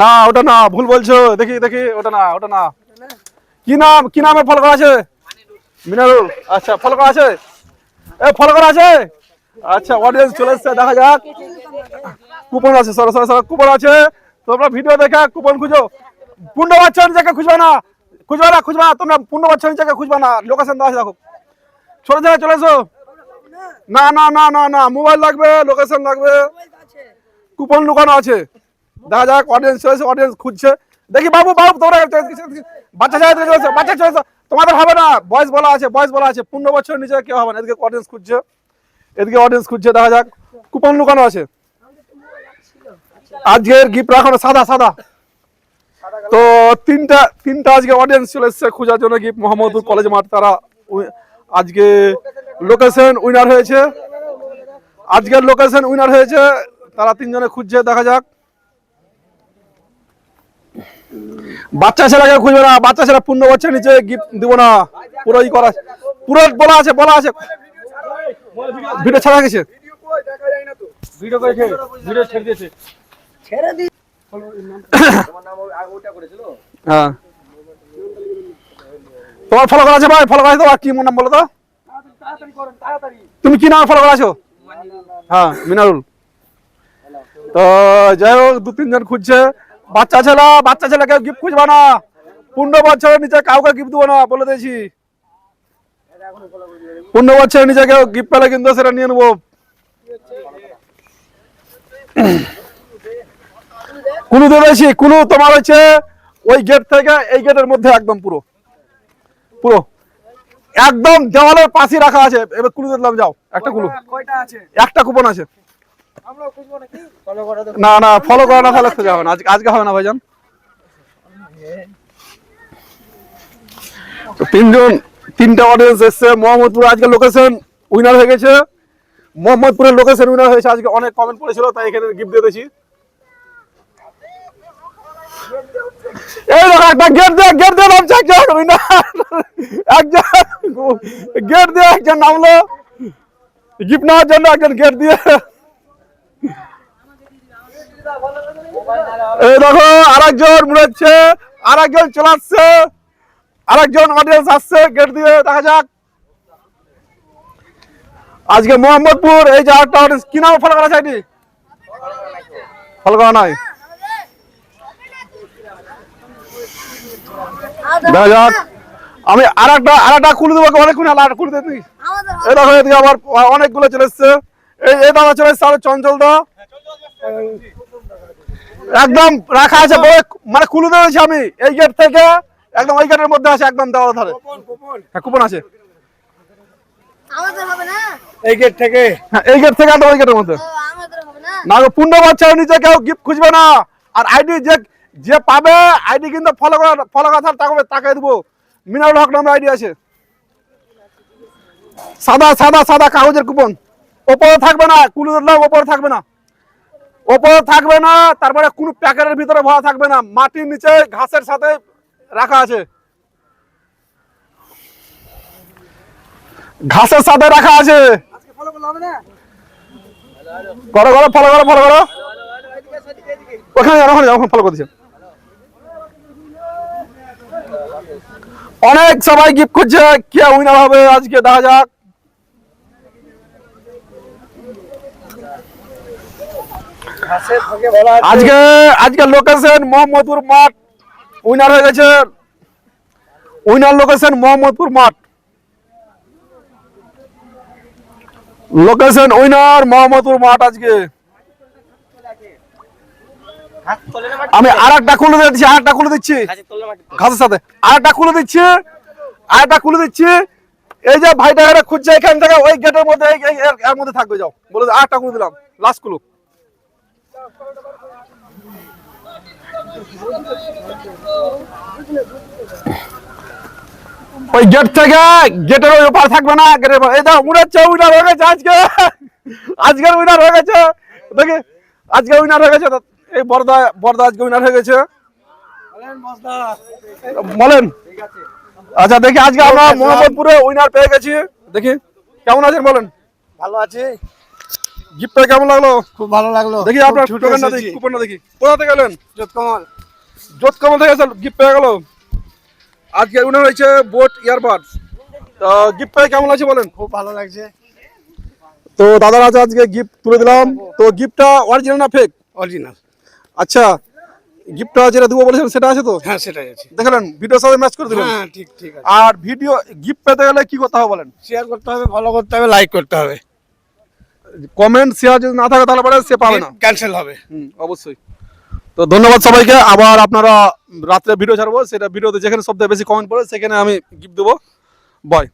না, ওটা না, ভুল বলছো। দেখি দেখি, ওটা না ওটা না। কি নাম, কি নামে ফল করা আছে? মিনারুল। আচ্ছা ফল করা আছে? এ, ফল করা আছে? আচ্ছা অডিয়েন্স চলে এসছে, দেখা যাক। কুপন আছে, সরো কুপন আছে। তোমরা ভিডিও দেখা কুপন খুঁজো। পূর্ণ বাচ্চা নিজেকে খুঁজবে না খুঁজবে না, খুঁজবে তোমরা পূর্ণ বাচ্চা নিজেকে খুঁজবা না লোকেশন দেওয়া দেখো। ছোট জায়গায় চলে এসো। না না না না না মোবাইল লাগবে লোকেশন লাগবে। কুপন লুকানো আছে। দেখা যাক অডিয়েন্স চলেছে অডিয়েন্স খুঁজছে। দেখি বাবু বাবু, তোমরা বাচ্চা জায়গা চলেছে বাচ্চা চলেছে তোমাদের হবে না বয়স বলা আছে বয়স বলা আছে, পূর্ণ বছর নিচে কেউ হবে না, এদিকে অডিয়েন্স খুঁজছে। এদিকে অডিয়েন্স খুঁজছে, দেখা যাক। কুপন লুকানো আছে। আজকের গিফট রাখানো সাদা সাদা। তো তিনটা তিনটা আজকে অডিয়েন্স চলে এসছে খোঁজার জন্য গিফট মোহাম্মদপুর কলেজ মাঠ তারা উই- আজকে লোকেশন উইনার হয়েছে। আজকের লোকেশন উইনার হয়েছে তারা তিনজনে খুঁজছে দেখা যাক। বাচ্চা ছেলেকে খুঁজবে না বাচ্চা ছেলে পূর্ণ বছর নিচে গিফট দিব না। পুরো ই করা। পুরো বলা আছে বলা আছে। ভিডিও ছাড়া গেছে। ভিডিও করেছে ভিডিও ছেড়ে দিয়েছে। হ্যাঁ। তোমার ফলো করা আছে ভাই? ফলো করা আছে তোমার কি নাম বলো তো? তুমি কি নাম ফলো করা হ্যাঁ মিনারুল। তো যাই হোক, দু, তিনজন খুঁজছে। বাচ্চা ছেলে, বাচ্চা ছেলেকে গিফট খুঁজবা না। পনেরো বছরের নিচে কাউকে গিফট দেবো না, বলে দিয়েছি। পনেরো বছরের নিচে কেউ গিফট পেলে কিন্তু সেটা নিয়ে নেব। কুলু দিয়েছি কুলু তোমার হচ্ছে ওই গেট থেকে এই গেটের মধ্যে একদম পুরো। পুরো। একদম দেওয়ালের পাশে রাখা আছে। এবার কুলু দিয়ে দিলাম যাও একটা কুলু। একটা কুপন আছে। ফলো না না ফলো করা না তাহলে খোঁজা হবে না। আজকে হবে না ভাইজান। তিনজন তিনটা অডিয়েন্স এসছে। মোহাম্মদপুর আজকে লোকেশন উইনার হয়ে গেছে। মোহাম্মদপুরের লোকেশন উইনার হয়েছে। আজকে অনেক কমেন্ট পড়েছিল তাই এখানে গিফট দিয়ে দিয়েছি। এই দেখো একটা গেট দিয়ে গেট দিয়ে নামছে একজন উইনার একজন, গেট দিয়ে একজন নামলো। গিফট নেওয়ার জন্য একজন গেট দিয়ে। এই দেখো, আরেকজন আরেকজন আসছে আরেকজন অডিয়েন্স আসছে গেট দিয়ে, দেখা যাক। আজকে মোহাম্মদপুর, এই যে আরেকটা অডিয়েন্স কি নাম ফলো করা চাইনি ফলো করা নাই। দেখা যাক। আমি আর একটা আর একটা খুলে দেবো অনেকক্ষণ আর খুলে দেবি আমাদের এই দেখো এদিকে আবার অনেকগুলো চলে এসছে। এই এই দাদা চলে এসছে আর চঞ্চল দা। একদম রাখা আছে বলে মানে খুলে দিয়েছি আমি এই গেট থেকে। একদম ওই গেটের মধ্যে আছে একদম দেওয়ার ধারে। হ্যাঁ কুপন আছে। আমাদের হবে না? এই গেট থেকে। হ্যাঁ এই গেট থেকে একদম ওই গেটের মধ্যে। না? পূর্ণ বাচ্চা নিচে কেউ গিফট খুঁজবে না। আর আইডি যে যে পাবে আইডি কিন্তু ফলো করা ফলো করা তাকে তাকে দেবো। মিনারুল হক নামে আইডি আছে। সাদা সাদা সাদা কাগজের কুপন ওপরে থাকবে না কুলু দিলাম ওপরে থাকবে না। ওপরে থাকবে না তারপরে কোনো প্যাকেটের ভিতরে ভরা থাকবে না। মাটির নিচে ঘাসের সাথে রাখা আছে। ঘাসের সাথে রাখা আছে। করো করো ফলো করো ফলো করো। ওখানে ওখানে ফলো অনেক সবাই গিফট করছে। কে উইনার হবে আজকে দেখা যাক। আজকে আজকে লোকেশন মোহাম্মদপুর মাঠ উইনার হয়ে গেছে। উইনার লোকেশন মোহাম্মদপুর মাঠ। লোকেশন উইনার মোহাম্মদপুর মাঠ আজকে। আমি আর একটা খুলে দিচ্ছি আর একটা খুলে দিচ্ছি। ঘাসের সাথে। আর একটা খুলে দিচ্ছি আর একটা খুলে দিচ্ছি। এই যে ভাইটা এখানে খুঁজছে, এখান থেকে ওই গেটের মধ্যে এর- মধ্যে থাকবে, যাও। বলে আর একটা খুলে দিলাম লাস্ট কুলু ওই গেট থেকে গেটের ওই থাকবে না গেটের। এই দাও উড়াচ্ছে উইনার হয়ে গেছে আজকে। আজকের উইনার হয়ে গেছে। দেখি আজকে উইনার হয়ে গেছে। এই বর্দা বর্দা আজকে উইনার হয়ে গেছে। বলেন। আচ্ছা দেখি আজকে আমরা মোহাম্মদপুরে উইনার পেয়ে গেছি। দেখি কেমন আছেন বলেন? ভালো আছি। গিফটটা কেমন লাগল? খুব ভালো লাগল। দেখি আপনার টোকেনটা দেখি কুপনটা দেখি। কোথা থেকে গেলেন কমল। জোত কমল থেকে গিফট পেয়ে গেল। আজকে উইনার হয়েছে বোট ইয়ারবাডস। তো গিফট পেয়ে কেমন আছে বলেন? খুব ভালো লাগছে। তো দাদার আছে আজকে গিফট তুলে দিলাম। তো গিফটটা অরিজিনাল না ফেক অরিজিনাল আচ্ছা গিফটটা যেটা দেবো বলেছেন সেটা আছে তো? হ্যাঁ সেটাই আছে। দেখলেন ভিডিওর সাথে ম্যাচ করে দিলেন? হ্যাঁ ঠিক ঠিক আছে। আর ভিডিও গিফট পেতে গেলে কি করতে হবে বলেন? শেয়ার করতে হবে ফলো করতে হবে লাইক করতে হবে। কমেন্ট শেয়ার যদি না থাকে তাহলে পরে সে পাবে না। ক্যান্সেল হবে। হুম, অবশ্যই। তো ধন্যবাদ সবাইকে। আবার আপনারা রাত্রে ভিডিও ছাড়বো সেটা ভিডিওতে যেখানে সবথেকে বেশি কমেন্ট পড়ে সেখানে আমি গিফট দেবো। বয়